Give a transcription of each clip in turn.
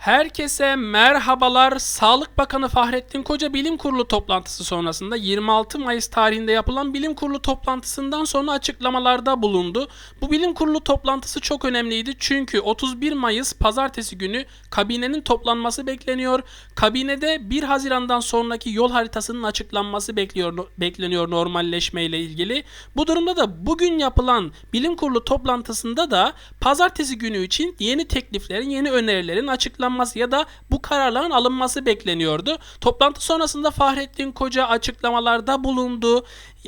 Herkese merhabalar. Sağlık Bakanı Fahrettin Koca Bilim Kurulu toplantısı sonrasında 26 Mayıs tarihinde yapılan Bilim Kurulu toplantısından sonra açıklamalarda bulundu. Bu Bilim Kurulu toplantısı çok önemliydi çünkü 31 Mayıs pazartesi günü kabinenin toplanması bekleniyor. Kabinede 1 Haziran'dan sonraki yol haritasının açıklanması bekliyor bekleniyor normalleşme ile ilgili. Bu durumda da bugün yapılan Bilim Kurulu toplantısında da pazartesi günü için yeni tekliflerin, yeni önerilerin açıklanması ya da bu kararların alınması bekleniyordu. Toplantı sonrasında Fahrettin Koca açıklamalarda bulundu.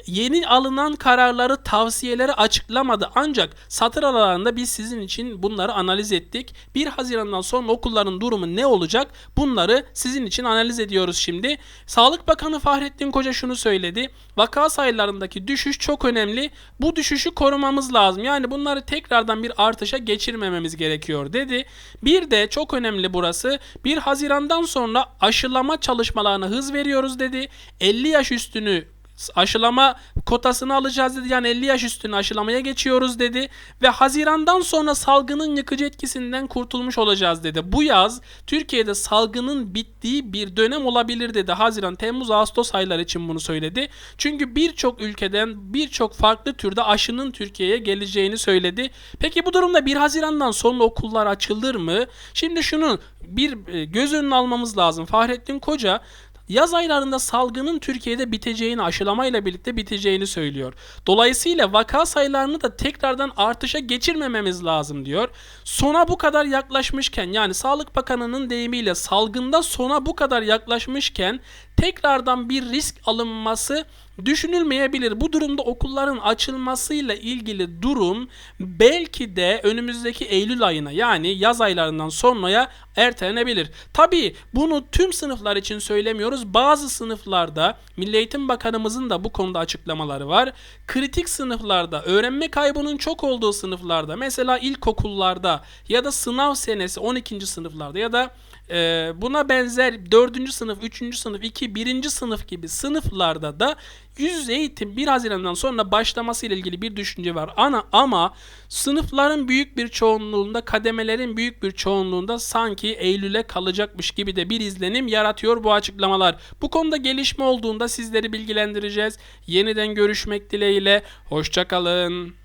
Yeni alınan kararları, tavsiyeleri açıklamadı. Ancak satır aralarında biz sizin için bunları analiz ettik. 1 Haziran'dan sonra okulların durumu ne olacak? Bunları sizin için analiz ediyoruz şimdi. Sağlık Bakanı Fahrettin Koca şunu söyledi. Vaka sayılarındaki düşüş çok önemli. Bu düşüşü korumamız lazım. Yani bunları tekrardan bir artışa geçirmememiz gerekiyor dedi. Bir de çok önemli burası. 1 Haziran'dan sonra aşılama çalışmalarına hız veriyoruz dedi. 50 yaş üstünü aşılama kotasını alacağız dedi. Yani 50 yaş üstünü aşılamaya geçiyoruz dedi. Ve Haziran'dan sonra salgının yıkıcı etkisinden kurtulmuş olacağız dedi. Bu yaz Türkiye'de salgının bittiği bir dönem olabilir dedi. Haziran, Temmuz, Ağustos ayları için bunu söyledi. Çünkü birçok ülkeden birçok farklı türde aşının Türkiye'ye geleceğini söyledi. Peki bu durumda 1 Haziran'dan sonra okullar açılır mı? Şimdi şunu bir e, göz önüne almamız lazım. Fahrettin Koca yaz aylarında salgının Türkiye'de biteceğini, aşılamayla birlikte biteceğini söylüyor. Dolayısıyla vaka sayılarını da tekrardan artışa geçirmememiz lazım diyor. Sona bu kadar yaklaşmışken yani Sağlık Bakanı'nın deyimiyle salgında sona bu kadar yaklaşmışken tekrardan bir risk alınması düşünülmeyebilir. Bu durumda okulların açılmasıyla ilgili durum belki de önümüzdeki Eylül ayına yani yaz aylarından sonraya ertelenebilir. Tabii bunu tüm sınıflar için söylemiyoruz. Bazı sınıflarda Milli Eğitim Bakanımızın da bu konuda açıklamaları var. Kritik sınıflarda, öğrenme kaybının çok olduğu sınıflarda, mesela ilkokullarda ya da sınav senesi 12. sınıflarda ya da e, buna benzer 4. sınıf, 3. sınıf, 2, 1. sınıf gibi sınıflarda da yüz yüze eğitim 1 Haziran'dan sonra başlaması ile ilgili bir düşünce var. Ana ama sınıfların büyük bir çoğunluğunda, kademelerin büyük bir çoğunluğunda sanki Eylül'e kalacakmış gibi de bir izlenim yaratıyor bu açıklamalar. Bu konuda gelişme olduğunda sizleri bilgilendireceğiz. Yeniden görüşmek dileğiyle. Hoşçakalın.